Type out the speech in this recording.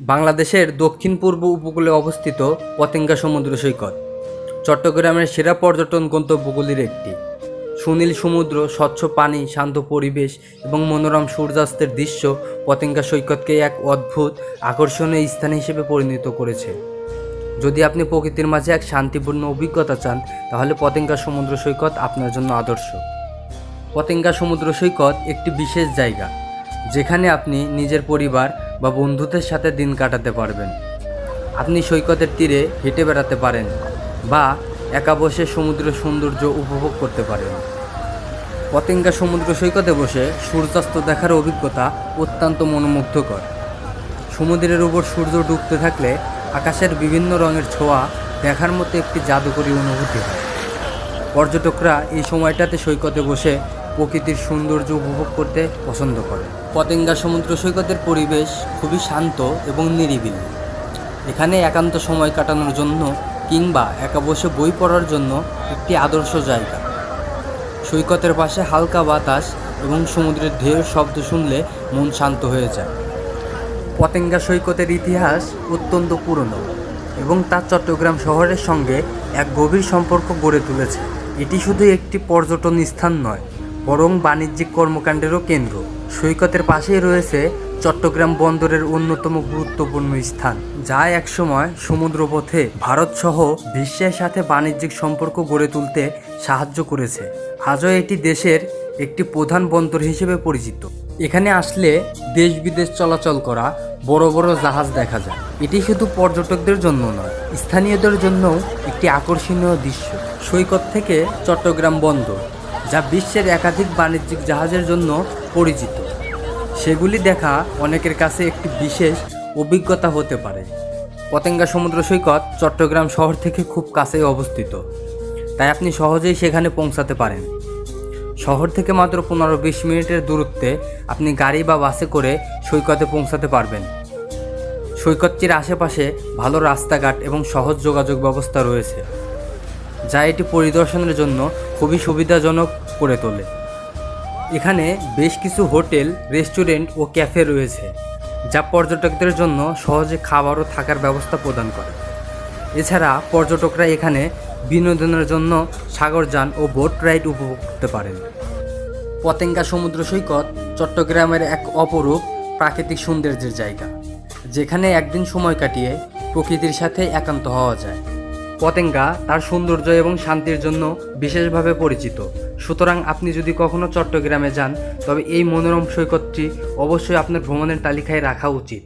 বাংলাদেশের দক্ষিণ পূর্ব উপকূলে অবস্থিত পতেঙ্গা সমুদ্র সৈকত। চট্টগ্রামের সেরা পর্যটন গন্তব্যগুলির একটি। সুনীল সমুদ্র, স্বচ্ছ পানি, শান্ত পরিবেশ এবং মনোরম সূর্যাস্তের দৃশ্য পতেঙ্গা সৈকতকে এক অদ্ভুত, আকর্ষণীয় স্থান হিসেবে পরিণত করেছে। যদি আপনি প্রকৃতির মাঝে এক শান্তিপূর্ণ অভিজ্ঞতা চান, তাহলে পতেঙ্গা সমুদ্র সৈকত আপনার জন্য আদর্শ। পতেঙ্গা সমুদ্র সৈকত একটি বিশেষ জায়গা, যেখানে আপনি নিজের পরিবার বা বন্ধুদের সাথে দিন কাটাতে পারবেন। আপনি সৈকতের তীরে হেঁটে বেড়াতে পারেন বা একা বসে সমুদ্র সৌন্দর্য উপভোগ করতে পারেন। পতেঙ্গা সমুদ্র সৈকতে বসে সূর্যাস্ত দেখার অভিজ্ঞতা অত্যন্ত মনোমুগ্ধকর। সমুদ্রের উপর সূর্য ডুবতে থাকলে আকাশের বিভিন্ন রঙের ছোঁয়া দেখার মতো একটি জাদুকরী অনুভূতি হয়। পর্যটকরা এই সময়টাতে সৈকতে বসে প্রকৃতির সৌন্দর্য উপভোগ করতে পছন্দ করে। পতেঙ্গা সমুদ্র সৈকতের পরিবেশ খুবই শান্ত এবং নিরিবিলি। এখানে একান্ত সময় কাটানোর জন্য কিংবা একা বসে বই পড়ার জন্য একটি আদর্শ জায়গা। সৈকতের পাশে হালকা বাতাস এবং সমুদ্রের ঢেউর শব্দ শুনলে মন শান্ত হয়ে যায়। পতেঙ্গা সৈকতের ইতিহাস অত্যন্ত পুরনো এবং তা চট্টগ্রাম শহরের সঙ্গে এক গভীর সম্পর্ক গড়ে তুলেছে। এটি শুধু একটি পর্যটন স্থান নয় বরং বাণিজ্যিক কর্মকাণ্ডেরও কেন্দ্র। সৈকতের পাশেই রয়েছে চট্টগ্রাম বন্দরের অন্যতম গুরুত্বপূর্ণ স্থান, যা একসময় সমুদ্রপথে ভারতসহ বিশ্বের সাথে বাণিজ্যিক সম্পর্ক গড়ে তুলতে সাহায্য করেছে। আজও এটি দেশের একটি প্রধান বন্দর হিসেবে পরিচিত। এখানে আসলে দেশ বিদেশ চলাচল করা বড় বড় জাহাজ দেখা যায়। এটি শুধু পর্যটকদের জন্য নয়, স্থানীয়দের জন্যও একটি আকর্ষণীয় দৃশ্য। সৈকত থেকে চট্টগ্রাম বন্দর যা বিশ্বের একাধিক বাণিজ্যিক জাহাজের জন্য পরিচিত। সেগুলি দেখা অনেকের কাছে একটি বিশেষ অভিজ্ঞতা হতে পারে। পতেঙ্গা সমুদ্র সৈকত চট্টগ্রাম শহর থেকে খুব কাছেই অবস্থিত। তাই আপনি সহজেই সেখানে পৌঁছাতে পারেন। শহর থেকে মাত্র পনেরো বিশ মিনিটের দূরত্বে আপনি গাড়ি বা বাসে করে সৈকতে পৌঁছাতে পারবেন। সৈকতটির আশেপাশে ভালো রাস্তাঘাট এবং সহজ যোগাযোগ ব্যবস্থা রয়েছে, যা এটি পরিদর্শনের জন্য খুবই সুবিধাজনক করে তোলে। এখানে বেশ কিছু হোটেল, রেস্টুরেন্ট ও ক্যাফে রয়েছে, যা পর্যটকদের জন্য সহজে খাবার ও থাকার ব্যবস্থা প্রদান করে। এছাড়া পর্যটকরা এখানে বিনোদনের জন্য সাগরযান ও বোট রাইড উপভোগ করতে পারেন। পতেঙ্গা সমুদ্র সৈকত চট্টগ্রামের এক অপরূপ প্রাকৃতিক সৌন্দর্যের জায়গা, যেখানে একদিন সময় কাটিয়ে প্রকৃতির সাথে একান্ত হওয়া যায়। পতেঙ্গা তার সৌন্দর্য এবং শান্তির জন্য বিশেষভাবে পরিচিত। সুতরাং আপনি যদি কখনও চট্টগ্রামে যান, তবে এই মনোরম সৈকতটি অবশ্যই আপনার ভ্রমণের তালিকায় রাখা উচিত।